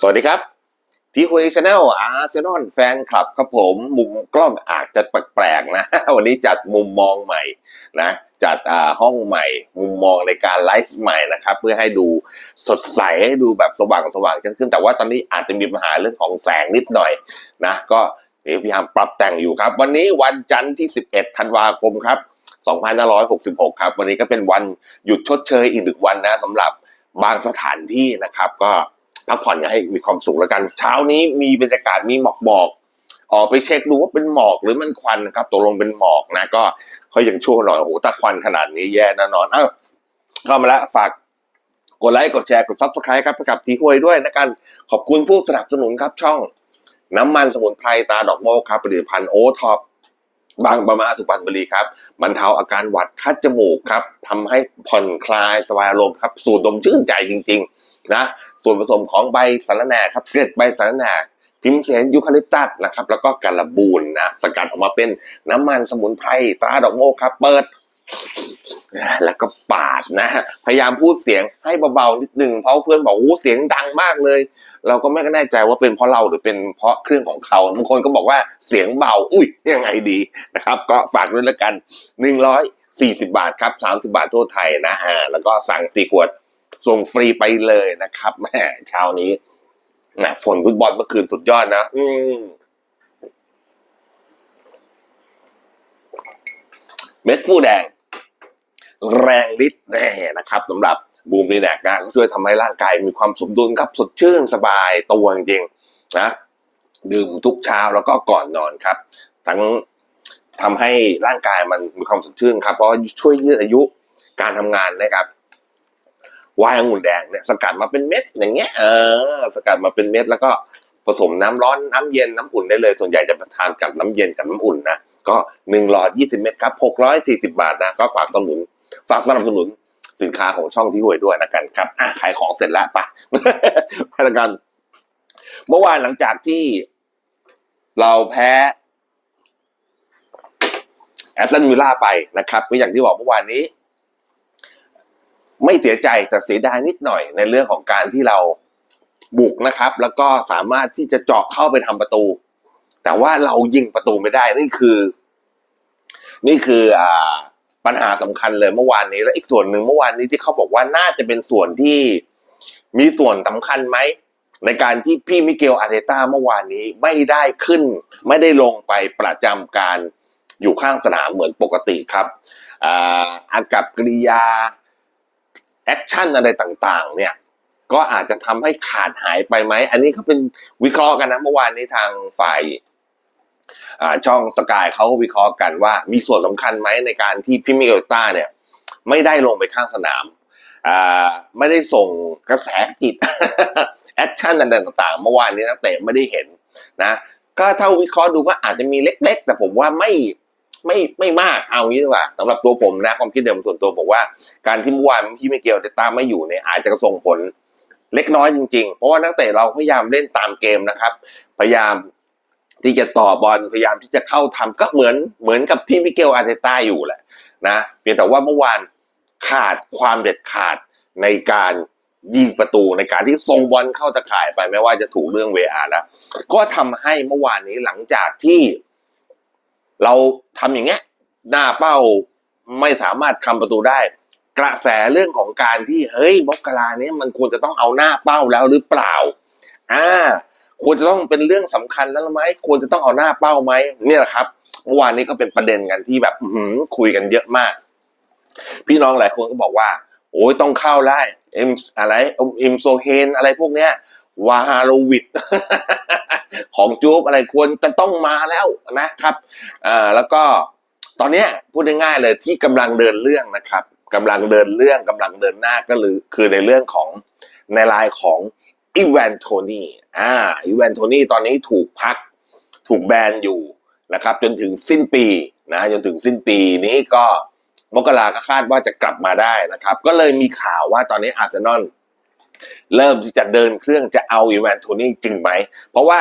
สวัสดีครับที่คุยชาแนลอาร์เซนอลแฟนคลับครับผมมุมกล้องอาจจะแปลกๆนะ วันนี้จัดมุมมองใหม่นะ จัดอ่าห้องใหม่ มุมมองในการไลฟ์ใหม่นะครับ เพื่อให้ดูสดใสให้ดูแบบสว่างสว่างขึ้น แต่ว่าตอนนี้อาจจะมีปัญหาเรื่องของแสงนิดหน่อยนะ ก็เดี๋ยวพยายามปรับแต่งอยู่ครับ วันนี้วันจันทร์ที่ 11 ธันวาคมครับ 2566 ครับ วันนี้ก็เป็นวันหยุดชดเชยอีกหนึ่งวันนะสำหรับบางสถานที่นะครับก็ พักผ่อนกันให้มีความสุขแล้วกัน เช้านี้มีบรรยากาศมีหมอกหมอกๆออกไปเช็คดูว่าเป็นหมอกหรือมันควันนะครับตกลงเป็นหมอกนะ ก็เขายังชั่วหน่อยโอ้โหถ้าควันขนาดนี้แย่แน่นอน เอ้าเข้ามาแล้วฝากกดไลค์กดแชร์กดซับสไครต์ครับไปกับทีหวยด้วยนะกันขอบคุณผู้สนับสนุนครับช่อง น้ำมันสมุนไพรตาดอกโมกครับผลิตภัณฑ์โอท็อปบางประมาสุพรรณบุรีครับบรรเทาอาการหวัดคัดจมูกครับทำให้ผ่อนคลายสบายอารมณ์ครับ สูดดมชื่นใจจริง ๆ นะส่วนผสมของใบสะระแหน่ครับเกล็ดใบสะระแหน่พิมเสนยูคาลิปตัสนะครับแล้วก็กาลบูนนะสกัดออกมาเป็นน้ำมันสมุนไพรตราดอกโมกครับเปิด แล้วก็ปาดนะพยายามพูดเสียงให้เบาๆนิดนึงเพราะเพื่อนบอกโอ้เสียงดังมากเลย เราก็ไม่แน่ใจว่าเป็นเพราะเราหรือเป็นเพราะเครื่องของเขาบางคนก็บอกว่าเสียงเบา อุ้ยยังไงดีนะครับ ก็ฝากด้วยแล้วกันหนึ่งร้อยสี่สิบาทครับสามสิบาททั่วไทยนะฮะแล้วก็สั่งสี่ขวด ส่งฟรีไปเลยนะครับแหมเช้านี้นะฝนฟุตบอลเมื่อคืนสุดยอดนะ อืมเม็ดฟูแดง แรงฤทธิ์แน่นะครับสำหรับบูมรีแลกนะก็ช่วยทำให้ร่างกายมีความสมดุลครับ สดชื่นสบายตัวจริงๆนะดื่มทุกเช้าแล้วก็ก่อนนอนครับ ทั้งทำให้ร่างกายมันมีความสดชื่นครับ เพราะช่วยยืดอายุการทำงานนะครับ วายองุ่นแดงเนี่ยสกัดมาเป็นเม็ดอย่างเงี้ยเออสกัดมาเป็นเม็ดแล้วก็ผสมน้ำร้อนน้ำเย็นน้ำอุ่นได้เลย ส่วนใหญ่จะทานกับน้ำเย็นกับน้ำอุ่นนะก็หนึ่งหลอดยี่สิบเม็ดครับหกร้อยสี่สิบาทนะก็ฝากสนับสนุน ฝากสนับสนุนสินค้าของช่องที่ห่วยด้วยนะกันครับอะขายของเสร็จแล้วปะไปละกันเมื่อวานหลังจากที่เราแพ้แอสตันวิลล่าไปนะครับก็อย่างที่บอกเมื่อวานนี้ ไม่เสียใจแต่เสียดายนิดหน่อยในเรื่องของการที่เราบุกนะครับ แล้วก็สามารถที่จะเจาะเข้าไปทำประตู แต่ว่าเรายิงประตูไม่ได้นี่คือ นี่คืออ่าปัญหาสำคัญเลยเมื่อวานนี้ และอีกส่วนหนึ่งเมื่อวานนี้ที่เขาบอกว่าน่าจะเป็นส่วนที่มีส่วนสำคัญไหมในการที่พี่มิเกลอาร์เตต้าเมื่อวานนี้ไม่ได้ขึ้น ไม่ได้ลงไปประจำการอยู่ข้างสนามเหมือนปกติครับอ่าอากับกริยา แอคชั่นอะไรต่างๆ เนี่ยก็อาจจะทำให้ขาดหายไปไหม อันนี้เขาเป็นวิเคราะห์กันนะเมื่อวานนี้ทางฝ่ายช่องสกายเขาวิเคราะห์กันว่ามีส่วนสำคัญไหมในการที่พี่มิเกลต้าเนี่ยไม่ได้ลงไปข้างสนามาไม่ได้ส่งกระแสจิตแอคชั่นต่างๆ เมื่อวานนี้นักเตะไม่ได้เห็นนะก็ถ้าวิเคราะห์ดูก็อาจจะมีเล็ก ๆ แต่ผมว่าไม่ ไม่ไม่มากเอางี้ดีกว่าสำหรับตัวผมนะความคิดเดิมส่วนตัวผมว่า การที่เมื่อวานพี่ไมิเกลต้าไม่อยู่เนี่ยอาจจะส่งผลเล็กน้อยจริงๆ เพราะว่านักเตะเราพยายามเล่นตามเกมนะครับ พยายามที่จะต่อบอลพยายามที่จะเข้าทำก็เหมือนเหมือนกับที่มิเกลอาร์เตต้าอยู่แหละนะเพียงแต่ว่าเมื่อวานขาดความเด็ดขาดในการยิงประตูในการที่ส่งบอลเข้าตะข่ายไปไม่ว่าจะถูกเรื่องเวอาแล้วก็ทำให้เมื่อวานนี้หลังจากที่ เราทำอย่างเงี้ย หน้าเป้าไม่สามารถทำประตูได้ กระแสเรื่องของการที่เฮ้ยบล็อกกลาเนี้ยมันควรจะต้องเอาหน้าเป้าแล้วหรือเปล่าอ่าควรจะต้องเป็นเรื่องสำคัญแล้วไหมควรจะต้องเอาหน้าเป้าไหมเนี่ยแหละครับเมื่อวานนี้ก็เป็นประเด็นกันที่แบบคุยกันเยอะมาก พี่น้องหลายคนก็บอกว่า โอ้ยต้องเข้าได้เอ็มอะไรเอ็มโซเฮนอะไรพวกเนี้ยวาฮาโลวิด ของจูบอะไรควรจะต้องมาแล้วนะครับอ่าแล้วก็ตอนเนี้ยพูดง่ายๆเลยที่กำลังเดินเรื่องนะครับกำลังเดินเรื่องกำลังเดินหน้าก็คือคือในเรื่องของในลายของอีแวนโทนี่อ่าอีแวนโทนี่ตอนนี้ถูกพักถูกแบนอยู่นะครับจนถึงสิ้นปีนะจนถึงสิ้นปีนี้ก็มกราก็คาดว่าจะกลับมาได้นะครับ ก็เลยมีข่าวว่าตอนนี้อาร์เซนอล เริ่มที่จะเดินเครื่องจะเอาอีแวนโทนี่จริงไหม เพราะว่า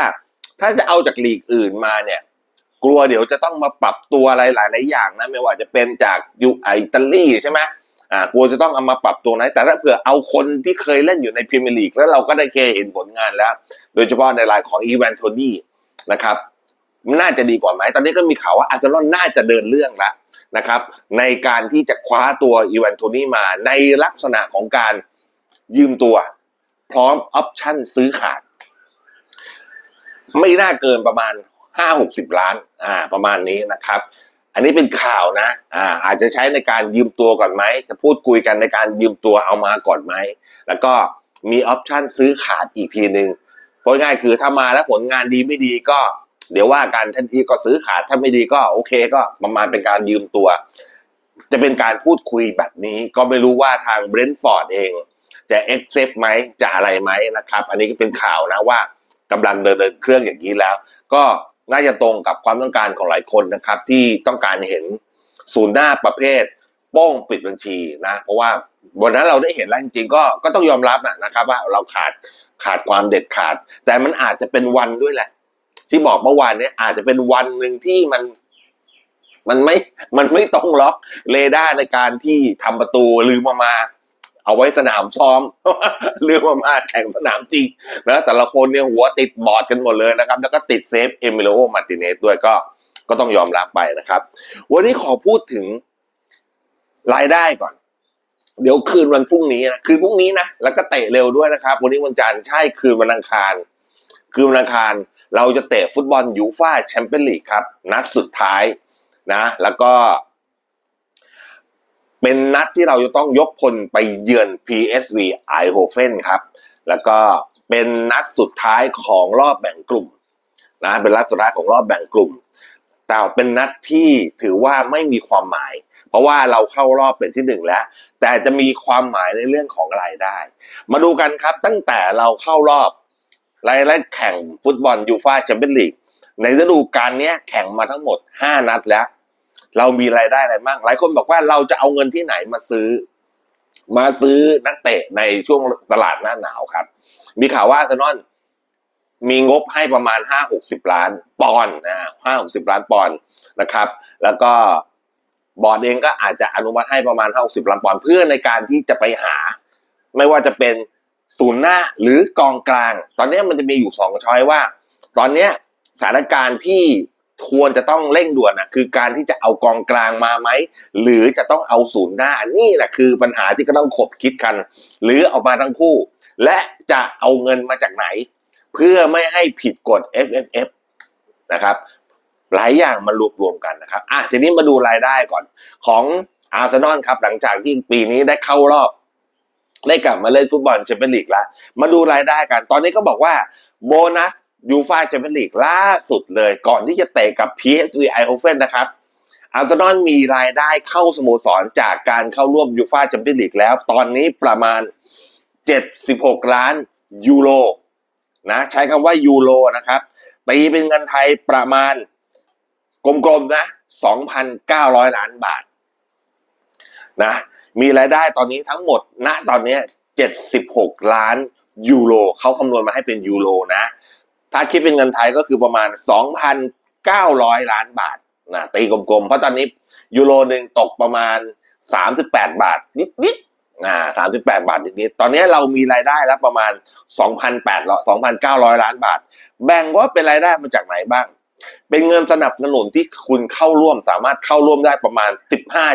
ถ้าจะเอาจากลีกอื่นมาเนี่ย กลัวเดี๋ยวจะต้องมาปรับตัวอะไรหลาย ๆ อย่างนะ ไม่ว่าจะเป็นจากยูไออิตาลีใช่ไหมอ่ากลัวจะต้องเอามาปรับตัวไหนแต่ถ้าเผื่อเอาคนที่เคยเล่นอยู่ในพรีเมียร์ลีกแล้วเราก็ได้เคยเห็นผลงานแล้ว โดยเฉพาะในรายของอีแวนโทนี่นะครับน่าจะดีกว่าไหม ตอนนี้ก็มีข่าวว่าอาร์เซนอลน่าจะเดินเรื่องแล้วนะครับ ในการที่จะคว้าตัวอีแวนโทนี่มาในลักษณะของการ ยืมตัว พร้อมออปชั่นซื้อขาด ไม่น่าเกินประมาณห้าหกสิบล้าน อ่า ประมาณนี้นะครับ อันนี้เป็นข่าวนะ อ่า อาจจะใช้ในการยืมตัวก่อนไหม จะพูดคุยกันในการยืมตัวเอามาก่อนไหม แล้วก็มีออปชั่นซื้อขาดอีกทีหนึ่งเพราะง่ายคือถ้ามาแล้วผลงานดีไม่ดีก็ เดี๋ยวว่ากันทันทีก็ซื้อขาดถ้าไม่ดีก็โอเค ก็ประมาณเป็นการยืมตัว จะเป็นการพูดคุยแบบนี้ ก็ไม่รู้ว่าทางเบรนท์ฟอร์ดเอง จะเอ็กเซปไหมจะอะไรไหมนะครับ อันนี้ก็เป็นข่าวนะว่ากำลังเดินเดินเครื่องอย่างนี้แล้ว ก็น่าจะตรงกับความต้องการของหลายคนนะครับ ที่ต้องการเห็นศูนย์หน้าประเภทป้องปิดบัญชีนะ เพราะว่าวันนั้นเราได้เห็นแล้วจริงๆก็ก็ต้องยอมรับอะนะครับ ว่าเราขาดขาดความเด็ดขาด แต่มันอาจจะเป็นวันด้วยแหละ ที่บอกเมื่อวานเนี้อาจจะเป็นวันหนึ่งที่มันมันไม่มันไม่ต้องล็อกเรดาร์ในการที่ทำประตูลืมเอามา เอาไว้สนามซ้อมลืมเอามาแข่งสนามจริงนะแต่ละคนเนี่ยหัวติดบอร์ดกันหมดเลยนะครับ แล้วก็ติดเซฟเอมิโลมาร์ติเนสด้วยก็ก็ต้องยอมรับไปนะครับ วันนี้ขอพูดถึงรายได้ก่อน เดี๋ยวคืนวันพรุ่งนี้นะคืนพรุ่งนี้นะแล้วก็เตะเร็วด้วยนะครับ วันนี้วันจันทร์ใช่คืนวันอังคารคืนวันอังคารเราจะเตะฟุตบอลยูฟ่าแชมเปี้ยนลีกครับนัดสุดท้ายนะ แล้วก็ เป็นนัดที่เราจะต้องยกพลไปเยือน PSV e i h o f e n ครับ แล้วก็เป็นนัดสุดท้ายของรอบแบ่งกลุ่มนะเป็นนัดสุดท้ายของรอบแบ่งกลุ่ม แต่เป็นนัดที่ถือว่าไม่มีความหมาย เพราะว่าเราเข้ารอบเป็นที่หนึ่งแล้ว แต่จะมีความหมายในเรื่องของรายได้ มาดูกันครับตั้งแต่เราเข้ารอบรายได้แข่งฟุตบอลยูฟ่าแชมเปี้ยนลีกในฤดูกาลนี้แข่งมาทั้งหมด 5 นัดแล้ว เรามีรายได้อะไรบ้างหลายคนบอกว่าเราจะเอาเงินที่ไหนมาซื้อ มาซื้อนักเตะในช่วงตลาดหน้าหนาวครับ มีข่าวว่าอาร์เซนอลมีงบให้ประมาณห้าหกสิบล้านปอนด์นะห้าหกสิบล้านปอนด์นะครับ แล้วก็บอร์ดเองก็อาจจะอนุมัติให้ประมาณห้าหกสิบล้านปอนด์เพื่อในการที่จะไปหา ไม่ว่าจะเป็นศูนย์หน้าหรือกองกลาง ตอนนี้มันจะมีอยู่สองช้อยว่า ตอนนี้สถานการณ์ที่ ควรจะต้องเร่งด่วนนะคือการที่จะเอากองกลางมาไหม หรือจะต้องเอาศูนย์หน้านี่แหละคือปัญหาที่ก็ต้องขบคิดกัน หรือเอามาทั้งคู่ และจะเอาเงินมาจากไหน เพื่อไม่ให้ผิดกฎ FFF นะครับ หลายอย่างมารวบรวมกันนะครับอะทีนี้มาดูรายได้ก่อนของอาร์เซนอลครับ หลังจากที่ปีนี้ได้เข้ารอบได้กลับมาเล่นฟุตบอลแชมเปี้ยนลีกแล้ว มาดูรายได้กัน ตอนนี้ก็บอกว่าโบนัส ยูฟาแชมเปี้ยนลีกล่าสุดเลย ก่อนที่จะเตะกับ PSV Eindhoven นะครับอาร์เซนอลมีรายได้เข้าสโมสรจากการเข้าร่วมยูฟาแชมเปี้ยนลีกแล้ว ตอนนี้ประมาณ 76 ล้านยูโรนะใช้คำว่ายูโรนะครับตีเป็นเงินไทยประมาณกลมๆนะ 2,900 ล้านบาทนะมีรายได้ตอนนี้ทั้งหมดณตอนนี้ 76 ล้านยูโรเขาคำนวณมาให้เป็นยูโรนะ ถ้าคิดเป็นเงินไทยก็คือประมาณ 2,900 ล้านบาทนะตีกลมๆ เพราะตอนนี้ยูโรหนึ่งตกประมาณ 38 บาทนิดๆอ่า38บาทนิดๆตอนนี้เรามีรายได้แล้วประมาณ2,800 2,900ล้านบาท แบ่งว่าเป็นรายได้มาจากไหนบ้าง เป็นเงินสนับสนุนที่คุณเข้าร่วมสามารถเข้าร่วมได้ประมาณ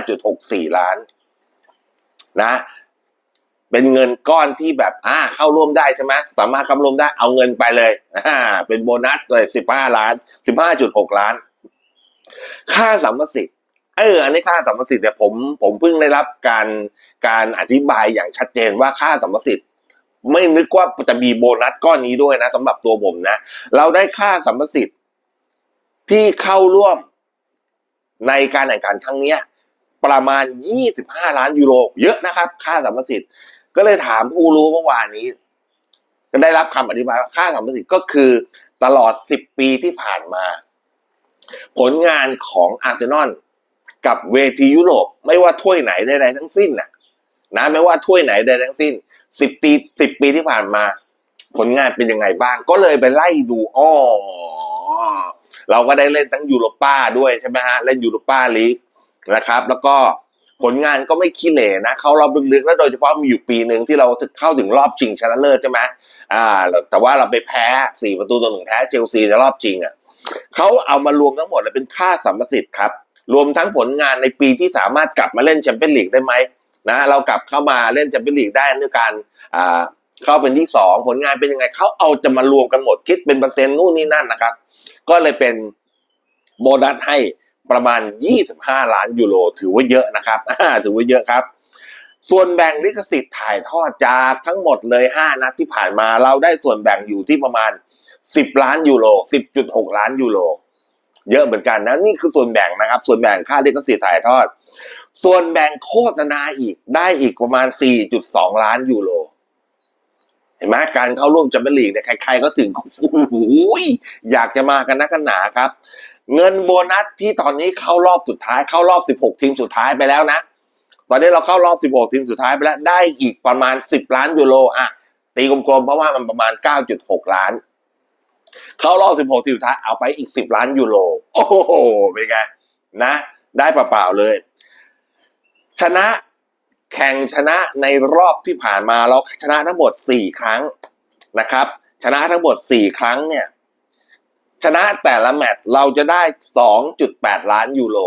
15.64ล้าน นะ เป็นเงินก้อนที่แบบอ่าเข้าร่วมได้ใช่ไหมสามารถเข้าร่วมได้เอาเงินไปเลยอ่าเป็นโบนัสเลยสิบห้าล้านสิบห้าจุดหกล้าน ค่าสัมปสิทธิ์เอออันนี้ค่าสัมปสิทธิ์เนี่ยผมผมเพิ่งได้รับการการอธิบายอย่างชัดเจนว่าค่าสัมปสิทธิ์ไม่นึกว่าจะมีโบนัสก้อนนี้ด้วยนะสำหรับตัวผมนะ เราได้ค่าสัมปสิทธิ์ที่เข้าร่วมในการแข่งขันครั้งเนี้ยประมาณ 25 ล้านยูโร เยอะนะครับ ค่าสัมปสิทธิ์ ก็เลยถามผู้รู้เมื่อวานนี้ ก็ได้รับคำอธิบายว่าค่าสัมประสิทธิ์ก็คือตลอด 10 ปีที่ผ่านมา ผลงานของอาร์เซนอลกับเวทียุโรปไม่ว่าถ้วยไหนใดๆทั้งสิ้นน่ะนะไม่ว่าถ้วยไหนใดทั้งสิ้น 10 ปี10 ปีที่ผ่านมา ผลงานเป็นยังไงบ้าง ก็เลยไปไล่ดูอ้อเราก็ได้เล่นทั้งยูโรป้าด้วยใช่ไหมฮะเล่นยูโรป้าลีกนะครับ แล้วก็ ผลงานก็ไม่ขี้เหร่นะเขารอบลึกๆแล้วโดยเฉพาะมีอยู่ปีหนึ่งที่เราเข้าถึงรอบชิงชนะเลิศใช่ไหมอ่า แต่ว่าเราไปแพ้สี่ประตูต่อหนึ่งแพ้เชลซีในรอบชิงอะเขาเอามารวมทั้งหมดเลยเป็นค่าสัมประสิทธิ์ครับ รวมทั้งผลงานในปีที่สามารถกลับมาเล่นแชมเปี้ยนลีกได้ไหมนะเรากลับเข้ามาเล่นแชมเปี้ยนลีกได้ด้วยการอ่าเข้าเป็นที่สองผลงานเป็นยังไงเขาเอาจะมารวมกันหมดคิดเป็นเปอร์เซ็นต์นู่นนี่นั่นนะครับ ก็เลยเป็นโบนัสให้ ประมาณ 25 ล้านยูโรถือว่าเยอะนะครับถือว่าเยอะครับ ส่วนแบ่งลิขสิทธิ์ถ่ายทอดจากทั้งหมดเลย 5 นัดที่ผ่านมาเราได้ส่วนแบ่งอยู่ที่ประมาณ 10 ล้านยูโร10.6 ล้านยูโรเยอะเหมือนกันนะนี่คือส่วนแบ่งนะครับ ส่วนแบ่งค่าลิขสิทธิ์ถ่ายทอด ส่วนแบ่งโฆษณาอีกได้อีกประมาณ 4.2 ล้านยูโรเห็นไหมการเข้าร่วมแชมเปี้ยนลีกเนี่ยใครๆก็ถึงโอ้โหอยากจะมากันนักกันหนาครับ เงินโบนัสที่ตอนนี้เข้ารอบสุดท้ายเข้ารอบ 16 ทีมสุดท้ายไปแล้วนะ ตอนนี้เราเข้ารอบ 16 ทีมสุดท้ายไปแล้วได้อีกประมาณ 10 ล้านยูโรอะตีกลมๆเพราะว่ามันประมาณ 9.6 ล้าน เข้ารอบ 16 ทีมสุดท้ายเอาไปอีก 10 ล้านยูโรโอ้โหเป็นไงนะ ได้เปล่าๆเลย ชนะแข่งชนะในรอบที่ผ่านมาเราชนะทั้งหมด 4 ครั้งนะครับ ชนะทั้งหมด 4 ครั้งเนี่ย ชนะแต่ละแมตช์เราจะได้ 2.8 ล้านยูโร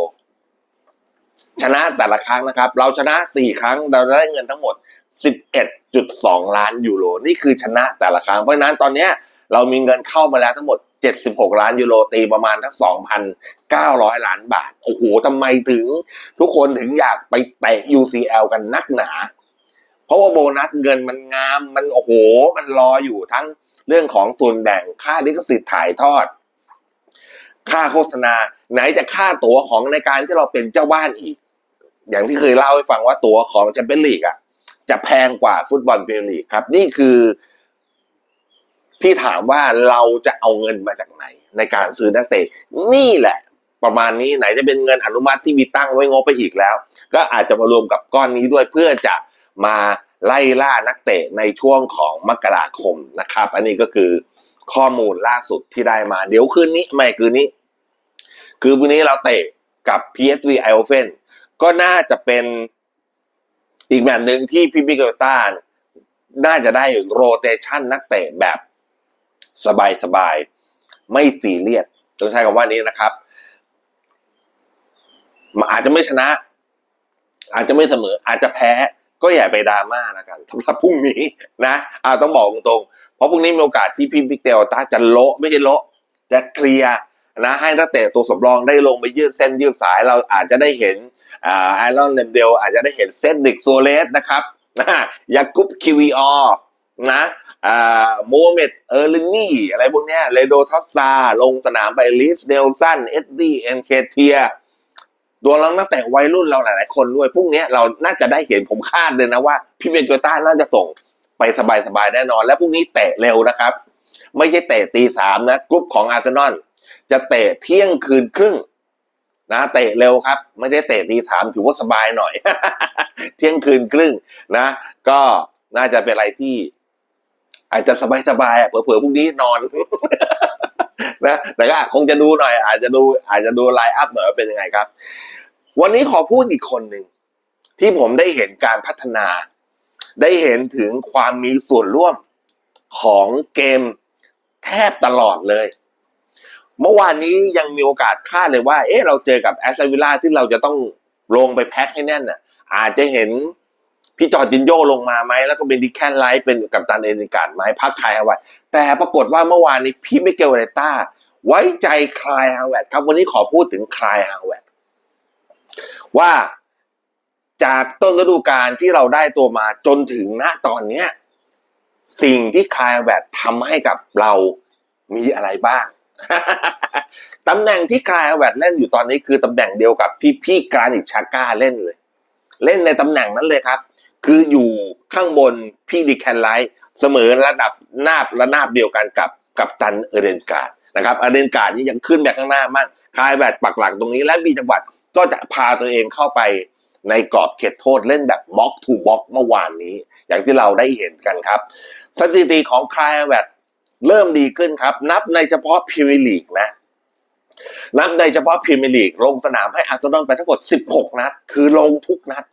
ชนะแต่ละครั้งนะครับ เราชนะ 4 ครั้งเราได้เงินทั้งหมด 11.2 ล้านยูโร นี่คือชนะแต่ละครั้ง เพราะฉะนั้นตอนนี้เรามีเงินเข้ามาแล้วทั้งหมด 76 ล้านยูโรตีประมาณทั้ง 2,900 ล้านบาท โอ้โหทำไมถึง ทุกคนถึงอยากไปเตะ UCL กันนักหนา เพราะว่าโบนัสเงินมันงาม มันโอ้โห มันรออยู่ทั้งเรื่องของส่วนแบ่งค่าลิขสิทธิ์ถ่ายทอด ค่าโฆษณา ไหนจะค่าตั๋วของในการที่เราเป็นเจ้าบ้านอีก อย่างที่เคยเล่าให้ฟังว่าตั๋วของแชมเปี้ยนลีกอะจะแพงกว่าฟุตบอลพรีเมียร์ลีกครับ นี่คือ ที่ถามว่าเราจะเอาเงินมาจากไหน ในการซื้อนักเตะนี่แหละ ประมาณนี้ไหนจะเป็นเงินอนุมัติที่มีตั้งไว้งบไปอีกแล้ว ก็อาจจะมารวมกับก้อนนี้ด้วยเพื่อจะมาไล่ล่านักเตะในช่วงของมกราคมนะครับ อันนี้ก็คือข้อมูลล่าสุดที่ได้มา เดี๋ยวคืนนี้ไม่คืนนี้ คือวันนี้เราเตะกับ PSV i o f e n ก็น่าจะเป็นอีกแบบหนึ่งที่พี่บิเกลต้าน่าจะได้โรเตชันนักเตะแบบสบายๆ ไม่ซีเรียสต้องใช้คำว่านี้นะครับอาจจะไม่ชนะ อาจจะไม่เสมอ อาจจะแพ้ก็อย่าไปดราม่าแล้วกันสำหรับพรุ่งนี้นะอาต้องบอกตรงๆ เพราะพรุ่งนี้มีโอกาสที่พี่บิ๊กเตลต้าจะโละไม่ใช่โละจะเคลียร์ นะให้นักเตะตัวสำรองได้ลงไปยืดเส้นยืดสายเราอาจจะได้เห็นอไอรอนเลมเดลอาจจะได้เห็นเซนดิกโซเลสนะครับยากุปคิวีออนะโมเมดเออร์ลินี่อะไรพวกเนี้ยเลโดทอสซา ลงสนามไปลิสเดลสันเอ็ดดี้เอ็นเคเทียตัวเราตั้งแต่วัยรุ่นเราหลาย ๆ คนด้วย พวกเนี้เราน่าจะได้เห็นผมคาดเลยนะว่า พี่เบนโจต้าน่าจะส่งไปสบาย ๆ แน่นอน และพรุ่งนี้เตะเร็วนะครับ ไม่ใช่เตะตีสามนะกรุ๊ปของอาร์เซนอล จะเตะเที่ยงคืนครึ่งนะเตะเร็วครับ ไม่ได้เตะตีสามถือว่าสบายหน่อย เที่ยงคืนครึ่งนะ ก็น่าจะเป็นอะไรที่ อาจจะสบายๆเผื่อๆพรุ่งนี้นอนนะแต่ก็คงจะดูหน่อย อาจจะดู อาจจะดูไลน์อัพหน่อยว่าเป็นยังไงครับ วันนี้ขอพูดอีกคนหนึ่งที่ผมได้เห็นการพัฒนา ได้เห็นถึงความมีส่วนร่วมของเกมแทบตลอดเลย เมื่อวานนี้ยังมีโอกาสคาดเลยว่า เอ๊ะเราเจอกับแอสตันวิลล่าที่เราจะต้องลงไปแพ็คให้แน่นน่ะ อาจจะเห็นพี่จอร์จินโยลงมาไหมแล้วก็เป็นดิแคนไลท์เป็นกับตันเอนิการ์ดไหมพักคายเอาไว้ แต่ปรากฏว่าเมื่อวานนี้พี่ไมิเกลเรต้า ไว้ใจคลายฮาวเวตครับ วันนี้ขอพูดถึงคลายฮาวเวตว่าจากต้นฤดูกาลที่เราได้ตัวมาจนถึงณตอนเนี้ยสิ่งที่คลายฮาวเวตทำให้กับเรามีอะไรบ้าง ตำแหน่งที่คลายฮาวเวตเล่นอยู่ตอนนี้คือตำแหน่งเดียวกับที่พี่กรานิชาก้าเล่นเลย เล่นในตำแหน่งนั้นเลยครับ คืออยู่ข้างบนพี่ดิแคนไลท์เสมอระดับนาบระนาบเดียวกันกับกับตันเอเดนการ์ดนะครับเอเดนการ์ดนี่ยังขึ้นแบบข้างหน้ามากคลายแบบปักหลักตรงนี้ และมีจังหวัดก็จะพาตัวเองเข้าไปในกรอบเขตโทษเล่นแบบบล็อกทูบล็อกเมื่อวานนี้ อย่างที่เราได้เห็นกันครับ สถิติของคลายแบบ เริ่มดีขึ้นครับ นับในเฉพาะพรีเมียร์ลีกนะ นับในเฉพาะพรีเมียร์ลีกลงสนามให้อาร์เซนอลไปทั้งหมด 16 นัด คือลงทุกนัด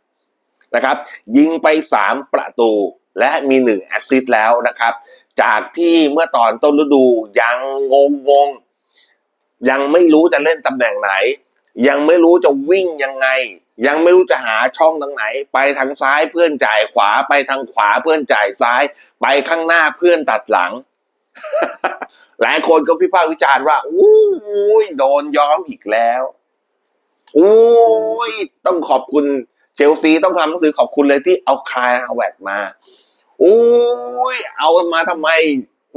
นะครับ ยิงไป 3 ประตูและมี1แอสซิสต์แล้วนะครับ จากที่เมื่อตอนต้นฤดูยังงงงงยังไม่รู้จะเล่นตำแหน่งไหน ยังไม่รู้จะวิ่งยังไง ยังไม่รู้จะหาช่องทางไหน ไปทางซ้ายเพื่อนจ่ายขวาไปทางขวาเพื่อนจ่ายซ้าย ไปข้างหน้าเพื่อนตัดหลัง หลายคนก็พิพากษ์วิจารณ์ว่าอู้ยโดนย้อมอีกแล้วอู้ยต้องขอบคุณเชลซีต้องทำหนังสือขอบคุณเลยที่เอาคลายฮาวเวิร์ดมาอู้ยเอามาทำไม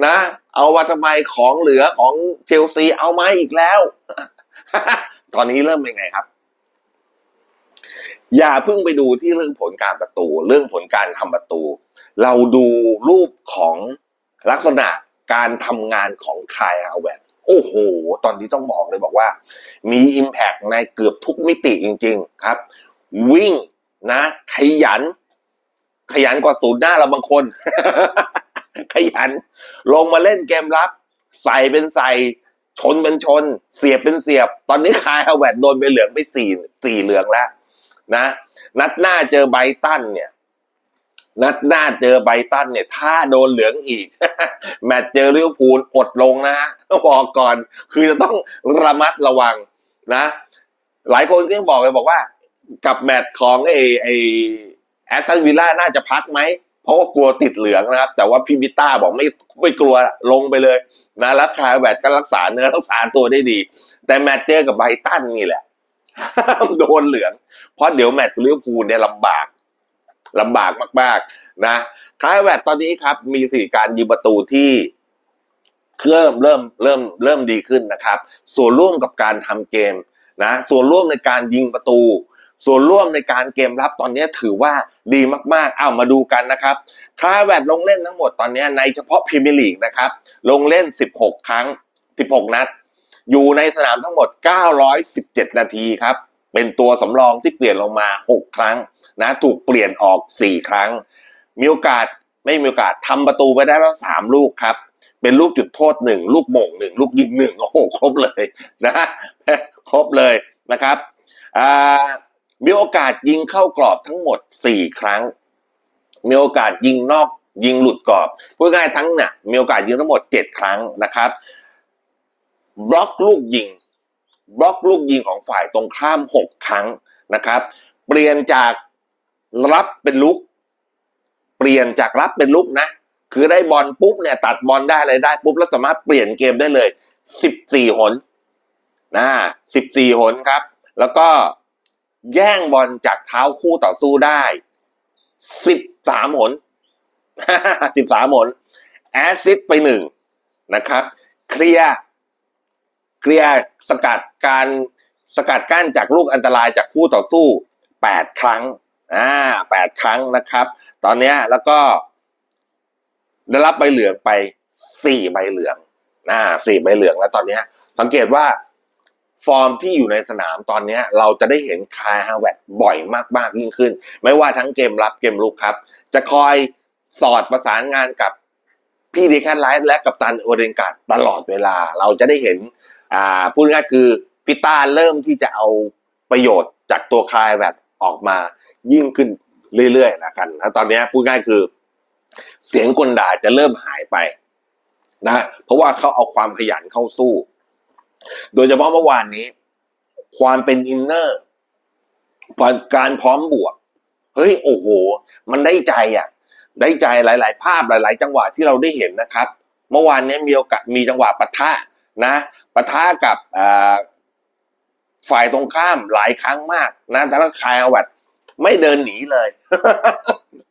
นะ เอามาทำไมของเหลือของเชลซีเอามาอีกแล้ว ตอนนี้เริ่มเป็นไงครับ อย่าเพิ่งไปดูที่เรื่องผลการประตู เรื่องผลการทำประตู เราดูรูปของลักษณะ การทำงานของคายฮาวเวิร์โอ้โห ตอนนี้ต้องบอกเลยบอกว่า มี Impact ในเกือบทุกมิติจริง ๆ ครับ วิ่งนะ ขยัน ขยันกว่าศูนย์หน้าเราบางคน ขยัน ลงมาเล่นเกมรับ ใส่เป็นใส่ชนเป็นชน เสียบเป็นเสียบ ตอนนี้คายฮาวเวิร์โดนไปเหลืองไปสี่สี่เหลืองแล้วนะ นัดหน้าเจอไบตันเนี่ย นัดหน้าเจอไบตันเนี่ย ถ้าโดนเหลืองอีก แมตช์เจอลิเวอร์พูลอดลงนะบอกก่อน คือจะต้องระมัดระวังนะ หลายคนก็บอกเลยบอกว่า กับแมตช์ของไอไอแอสตันวิลล่าน่าจะพักไหม เพราะว่ากลัวติดเหลืองนะครับ แต่ว่าพี่บิต้าบอกไม่ไม่กลัวลงไปเลยนะแล้วคาแวดก็รักษาเนื้อรักษาตัวได้ดี แต่แมตช์เจอกับไบตันนี่แหละโดนเหลือง เพราะเดี๋ยวแมตช์ลิเวอร์พูลเนี่ยลำบาก ลำบากมาก ๆ นะคายแวดตอนนี้ครับ มีสี่การยิงประตูที่เริ่มเริ่มเริ่มเริ่มดีขึ้นนะครับ ส่วนร่วมกับการทำเกมนะ ส่วนร่วมในการยิงประตู ส่วนร่วมในการเกมรับตอนนี้ถือว่าดีมากๆ เอามาดูกันนะครับคาแวดลงเล่นทั้งหมดตอนนี้ในเฉพาะพรีเมียร์ลีกนะครับ ลงเล่น 16 ครั้ง 16 นัด อยู่ในสนามทั้งหมด 917 นาทีครับ เป็นตัวสำรองที่เปลี่ยนลงมา 6 ครั้งนะถูกเปลี่ยนออก 4 ครั้ง มีโอกาสไม่มีโอกาสทำประตูไปได้แล้วสามลูกครับ เป็นลูกจุดโทษหนึ่งลูกโมงหนึ่งลูกยิงหนึ่งโอ้โหครบเลยนะครบเลยนะครับมีโอกาสยิงเข้ากรอบทั้งหมดสี่ครั้ง มีโอกาสยิงนอกยิงหลุดกรอบพูดง่ายทั้งเนี่ยมีโอกาสยิงทั้งหมดเจ็ดครั้งนะครับ บล็อกลูกยิง บล็อกลูกยิงของฝ่ายตรงข้ามหกครั้งนะครับ เปลี่ยนจากรับเป็นลุก เปลี่ยนจากรับเป็นลุกนะ คือได้บอลปุ๊บเนี่ยตัดบอลได้อะไรได้ปุ๊บแล้วสามารถเปลี่ยนเกมได้เลยสิบสี่หนนะสิบสี่หนครับ แล้วก็แย่งบอลจากเท้าคู่ต่อสู้ได้สิบสามหนสิบสามหน แอสซิสต์ไปหนึ่งนะครับ เคลียร์ เคลียร์สกัดการสกัดกั้นจากลูกอันตรายจากคู่ต่อสู้แปดครั้งอ่าแปดครั้งนะครับ ตอนนี้แล้วก็ ได้รับใบเหลืองไปสี่ใบเหลืองอ่าสี่ใบเหลืองแล้วตอนนี้สังเกตว่าฟอร์มที่อยู่ในสนามตอนนี้เราจะได้เห็นคายฮาวเวิร์ดบ่อยมากๆยิ่งขึ้น ไม่ว่าทั้งเกมรับเกมลุกครับ จะคอยสอดประสานงานกับพี่ดีแคทไลท์และกับตันโอเดนการ์ดตลอดเวลา เราจะได้เห็น อ่าพูดง่ายคือพิต้าเริ่มที่จะเอาประโยชน์จากตัวคายแบบออกมายิ่งขึ้นเรื่อยๆนะกันถ้าตอนนี้พูดง่ายคือ เสียงกลด่าจะเริ่มหายไปนะเพราะว่าเขาเอาความขยันเข้าสู้ โดยเฉพาะเมื่อวานนี้ ความเป็นอินเนอร์การพร้อมบวก เฮ้ยโอ้โห มันได้ใจอะ ได้ใจหลาย ๆ ภาพหลาย ๆ จังหวะที่เราได้เห็นนะครับ เมื่อวานนี้มีโอกาสมีจังหวะปะทะ นะปะทะกับฝ่ายตรงข้ามหลายครั้งมากนะแต่ละคายอาวัดไม่เดินหนีเลย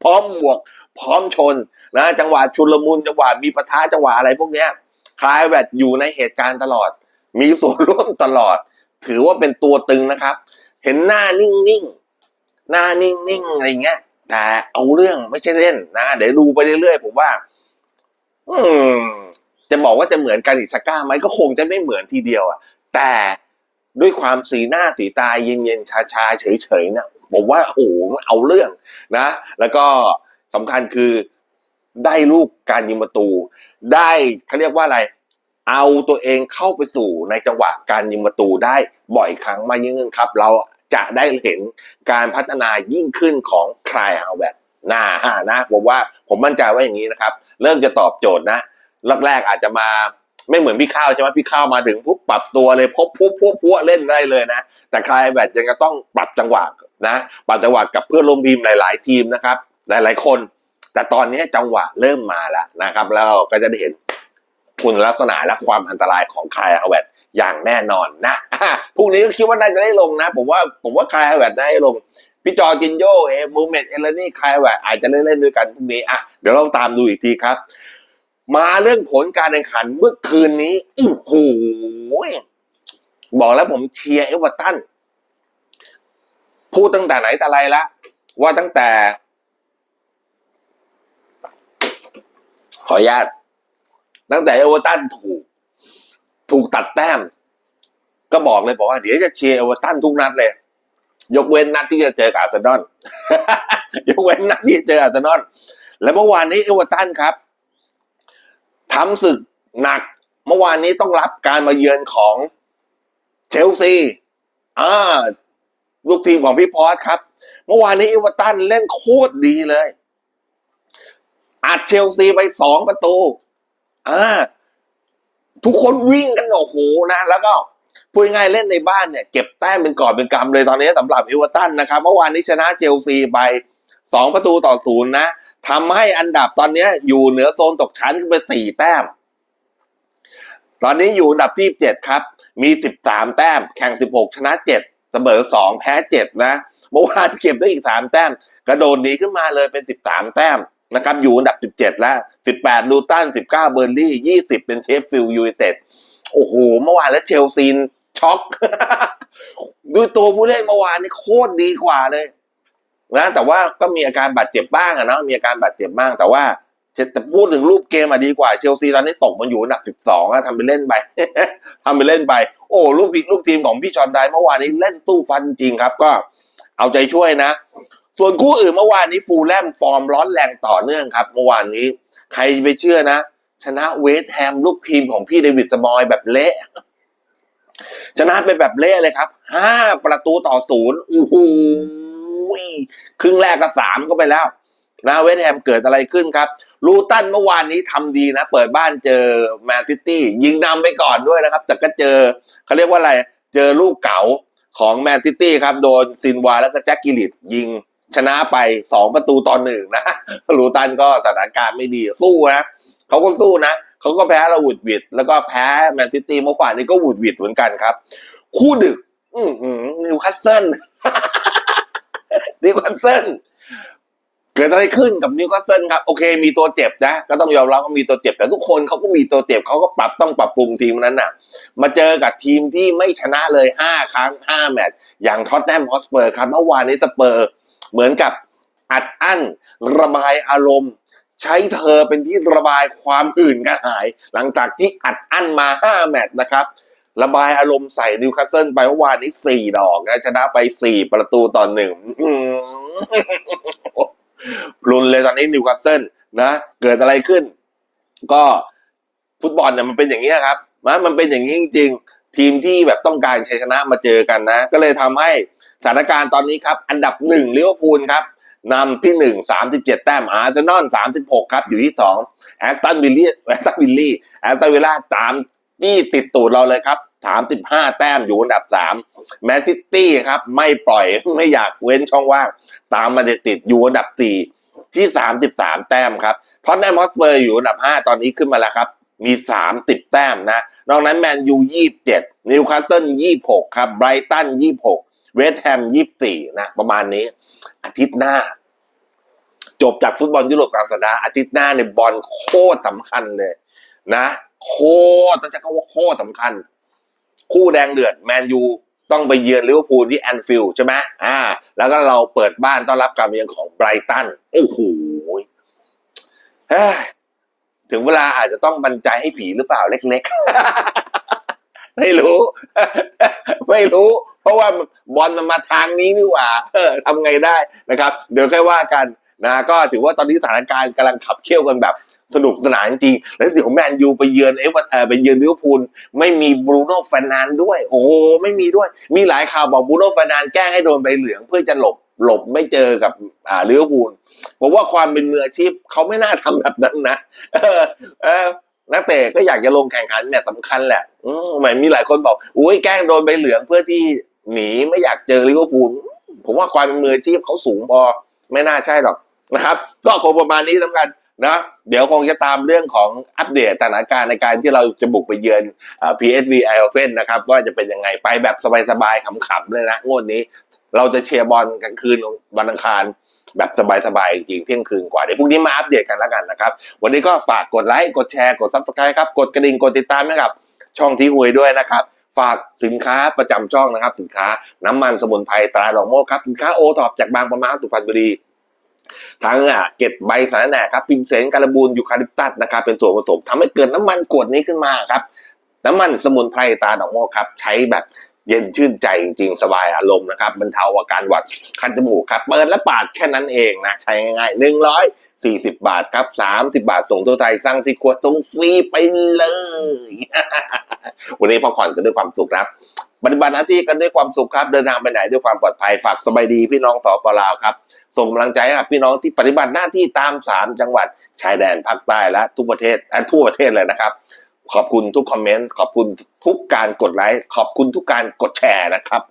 พร้อมบวก พร้อมชนนะจังหวะชุลมุนจังหวะมีปะทะจังหวะอะไรพวกเนี้ยคลายแวดอยู่ในเหตุการณ์ตลอด มีส่วนร่วมตลอด ถือว่าเป็นตัวตึงนะครับ เห็นหน้านิ่งๆ หน้านิ่งๆ อะไรเงี้ย แต่เอาเรื่องไม่ใช่เล่นนะ เดี๋ยวดูไปเรื่อยๆ ผมว่า อืม จะบอกว่าจะเหมือนกันอิชาก้าไหมก็คงจะไม่เหมือนทีเดียวอะแต่ด้วยความสีหน้าสีตาเย็นๆชาๆเฉยๆนะผมว่าโอ้โหเอาเรื่องนะ แล้วก็สำคัญคือได้ลูกการยิงประตู ได้เขาเรียกว่าอะไร เอาตัวเองเข้าไปสู่ในจังหวะการยิงประตูได้บ่อยครั้งมากยิ่งขึ้นครับ เราจะได้เห็นการพัฒนายิ่งขึ้นของคลายเอาแบบน่านะผมว่าผมมั่นใจว่าอย่างนี้นะครับ เริ่มจะตอบโจทย์นะ แรกๆอาจจะมาไม่เหมือนพี่ข้าวใช่ไหมพี่ข้าวมาถึงปุ๊บปรับตัวเลยพบพุบพุบพุบเล่นได้เลยนะ แต่คลายแบบยังจะต้องปรับจังหวะนะปรับจังหวะกับเพื่อนร่วมทีมหลาย ๆ ทีมนะครับ หลาย ๆ คน แต่ตอนนี้จังหวะเริ่มมาแล้วนะครับ แล้วก็จะได้เห็นคุณลักษณะและความอันตรายของคลายเอแวดอย่างแน่นอนนะอะพรุ่งนี้ก็คิดว่าน่าจะได้ลงนะ ผมว่าผมว่าคลายเอแวดได้ลงพี่จอร์จินโยเอมูเมตเอลนี่คลายเอแวดอาจจะเล่นเล่นด้วยกันพรุ่งนี้อะเดี๋ยวลองตามดูอีกทีครับ มาเรื่องผลการแข่งขันเมื่อคืนนี้โอ้โหบอกแล้วผมเชียร์เอเวอร์ตันพูดตั้งแต่ไหนแต่ไรละว่าตั้งแต่ ขออนุญาตตั้งแต่เอเวอร์ตันถูก ถูกตัดแต้ม ก็บอกเลยบอกว่า เดี๋ยวจะเชียร์เอเวอร์ตันทุกนัดเลย ยกเว้นนัดที่จะเจอกับอาร์เซนอลยกเว้นนัดที่จะเจออาร์เซนอลและเมื่อวานนี้เอเวอร์ตันครับ ทำศึกหนัก เมื่อวานนี้ต้องรับการมาเยือนของเชลซีอ่าลูกทีมของพี่พอสครับ เมื่อวานนี้อเวอร์ตันเล่นโคตรดีเลยอัดเชลซีไปสองประตูอ่าทุกคนวิ่งกันโอ้โหนะ แล้วก็พูดง่ายเล่นในบ้านเนี่ย เก็บแต้มเป็นกอบเป็นกำเลยตอนนี้สำหรับอเวอร์ตันนะครับ เมื่อวานนี้ชนะเชลซีไปสองประตูต่อศูนย์นะ ทำให้อันดับตอนนี้อยู่เหนือโซนตกชั้นขึ้นไปสี่แต้ม ตอนนี้อยู่อันดับที่เจ็ดครับ มีสิบสามแต้ม แข่งสิบหกชนะเจ็ดเสมอสองแพ้เจ็ดนะเมื่อวานเก็บได้อีกสามแต้ม กระโดดหนีขึ้นมาเลยเป็นสิบสามแต้มนะครับ อยู่อันดับสิบเจ็ดแล้วสิบแปดลูตันสิบเก้าเบอร์ลี่ยี่สิบเป็นเชฟฟิลด์ยูไนเต็ดโอ้โห เมื่อวานแล้วเชลซีนช็อกด้วยตัวผู้เล่นเมื่อวานนี่โคตรดีกว่าเลย นะแต่ว่าก็มีอาการบาดเจ็บบ้างอะเนาะมีอาการบาดเจ็บบ้างแต่ว่าแต่พูดถึงรูปเกมอะดีกว่าเชลซีตอนนี้ตกมันอยู่อันดับสิบสองอะทำไปเล่นไปทำไปเล่นไป โอ้ลูกลูกทีมของพี่ชอนไดเมื่อวานนี้เล่นตู้ฟันจริงครับ ก็เอาใจช่วยนะ ส่วนคู่อื่นเมื่อวานนี้ฟูลแลมฟอร์มร้อนแรงต่อเนื่องครับ เมื่อวานนี้ ใครไปเชื่อนะ ชนะเวสต์แฮมลูกทีมของพี่เดวิดสมอยแบบเละชนะไปแบบเละเลยครับห้าประตูต่อศูนย์โอ้ หครึ่งแรกก็สามก็ไปแล้วนะเวสต์แฮมเกิดอะไรขึ้นครับลูตันเมื่อวานนี้ทำดีนะ เปิดบ้านเจอแมนซิตี้ยิงนำไปก่อนด้วยนะครับ แต่ก็เจอเขาเรียกว่าอะไร เจอลูกเก๋าของแมนซิตี้ครับ โดนซินวาแล้วก็แจ็คกิลิตยิงชนะไปสองประตูต่อหนึ่งนะลูตันก็สถานการณ์ไม่ดีสู้นะเขาก็สู้นะเขาก็แพ้เราหวุดหวิดแล้วก็แพ้แมนซิตี้เมื่อวานนี้ก็หวุดหวิดเหมือนกันครับ คู่ดึกอือหือนิวคาสเซิล นิวคาสเซิลเกิดอะไรขึ้นกับนิวคาสเซิลครับ โอเค มีตัวเจ็บนะ ก็ต้องยอมรับว่ามีตัวเจ็บ แต่ทุกคนเขาก็มีตัวเจ็บเขาก็ปรับต้องปรับปรุงทีมนั้นน่ะ มาเจอกับทีมที่ไม่ชนะเลยห้าครั้งห้าแมตช์อย่างท็อตแนมฮอสเปอร์ครับเมื่อวานนี้สเปอร์เหมือนกับอัดอั้นระบายอารมณ์ใช้เธอเป็นที่ระบายความหื่นกระหาย หลังจากที่อัดอั้นมาห้าแมตช์นะครับ ระบายอารมณ์ใส่นิวคาสเซิลไปเมื่อวานนี้สี่ดอกนะชนะไปสี่ประตูต่อหนึ่งอื้อหือพลุนเลยตอนนี้นิวคาสเซิลนะเกิดอะไรขึ้น ก็ฟุตบอลเนี่ยมันเป็นอย่างนี้ครับนะมันเป็นอย่างนี้จริงๆ ทีมที่แบบต้องการชัยชนะมาเจอกันนะ ก็เลยทำให้สถานการณ์ตอนนี้ครับ อันดับหนึ่งลิเวอร์พูลครับนำที่หนึ่งสามสิบเจ็ดแต้มอาร์เซนอลสามสิบหกครับ อยู่ที่สองแอสตันวิลลี่แอสตันวิลลี่แอสตันวิลล่าตามที่ติดตูดเราเลยครับ สามสิบห้าแต้มอยู่อันดับสามแมนซิตี้ครับไม่ปล่อยไม่อยากเว้นช่องว่าง ตามมาติดอยู่อันดับสี่ที่สามสิบสามแต้มครับท็อตแนมฮอสเปอร์อยู่อันดับห้าตอนนี้ขึ้นมาแล้วครับมีสามสิบแต้มนะ นอกนั้นแมนยูยี่สิบเจ็ดนิวคาสเซิลยี่หกครับ ไบรตันยี่หกเวสต์แฮมยี่สี่นะ ประมาณนี้ อาทิตย์หน้า จบจากฟุตบอลยุโรปกลางสัปดาห์อาทิตย์หน้าเนี่ยบอลโคตรสำคัญเลย นะ โคตรต้องใช้คำว่าโคตรสำคัญ คู่แดงเดือดแมนยูต้องไปเยือนลิเวอร์พูลที่แอนฟิลด์ใช่ไหมอ่า แล้วก็เราเปิดบ้านต้อนรับการมาเยือนของไบรตัน โอ้โหถึงเวลาอาจจะต้องบรรจัยให้ผีหรือเปล่าเล็กๆ ไม่รู้ ไม่รู้ เพราะว่าบอลมันมาทางนี้นี่หว่าเออทำไงได้นะครับ เดี๋ยวค่อยว่ากัน นะก็ถือว่าตอนนี้สถานการณ์กำลังขับเคี่ยวกันแบบสนุกสนานจริง แล้วที่ของแมนยูไปเยือนเอฟเอไปเยือนลิเวอร์พูลไม่มีบรูโน่ฟนานด้วย โอ้ไม่มีด้วย มีหลายข่าวบอกบรูโน่ฟนานแกล้งให้โดนใบเหลืองเพื่อจะหลบหลบไม่เจอกับอ่าลิเวอร์พูลผมว่าความเป็นมืออาชีพเขาไม่น่าทำแบบนั้นนะเออเออนักเตะก็อยากจะลงแข่งขันเนี่ยสำคัญแหละอืมหมายมีหลายคนบอกอุ้ยแกล้งโดนใบเหลืองเพื่อที่หนีไม่อยากเจอลิเวอร์พูลผมว่าความเป็นมืออาชีพเขาสูงพอไม่น่าใช่หรอก นะครับ ก็คงประมาณนี้สำคัญนะเดี๋ยวคงจะตามเรื่องของอัปเดตสถานการณ์ในการที่เราจะบุกไปเยือนอ่า PSV i o p e n นะครับว่าจะเป็นยังไงไปแบบสบายๆขำๆเลยนะงวดนี้ เราจะเชียร์บอลกลางคืนวันอังคารแบบสบายๆจริงเที่ยงคืนกว่า เดี๋ยวพรุ่งนี้มาอัปเดตกันแล้วกันนะครับ วันนี้ก็ฝากกดไลค์ กดแชร์ กดซับสไครต์ครับ กดกระดิ่ง กดติดตามนะครับ ช่องที่หวยด้วยนะครับ ฝากสินค้าประจำช่องนะครับ สินค้าน้ำมันสมุนไพรตราดอกโมกครับ สินค้าโอท็อปจากบางประมาสุพรรณบุรี ทั้งอะเก็ดใบสารแหน่ครับพิมเสนการบูนยูคาลิปตัสนะครับเป็นส่วนผสมทำให้เกิดน้ำมันกรดนี้ขึ้นมาครับ น้ำมันสมุนไพรตาดอกโมกครับ ใช้แบบเย็นชื่นใจจริงๆ สบายอารมณ์นะครับบรรเทาอาการหวัดคันจมูกครับ เปิดและปาดแค่นั้นเองนะ ใช้ง่ายๆหนึ่งร้อยสี่สิบบาทครับสามสิบาทส่งทั่วไทย สั่งสิขวดส่งฟรีไปเลย วันนี้พักผ่อนกันด้วยความสุขนะ ปฏิบัติหน้าที่กันด้วยความสุขครับ เดินทางไปไหนด้วยความปลอดภัยฝากสบายดีพี่น้องสปลาวครับ ส่งกำลังใจให้กับพี่น้องที่ปฏิบัติหน้าที่ตามสามจังหวัดชายแดนภาคใต้และทุกประเทศทั่วประเทศเลยนะครับ ขอบคุณทุกคอมเมนต์ขอบคุณทุกการกดไลค์ขอบคุณทุกการกดแชร์นะครับ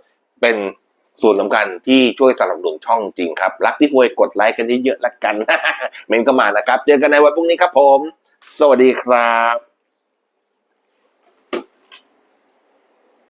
เป็นส่วนสำคัญที่ช่วยสนับสนุนช่องจริงครับ รักที่หวยกดไลค์กันเยอะๆละกันเมนก็มานะครับ เจอกันในวันพรุ่งนี้ครับผม สวัสดีครับ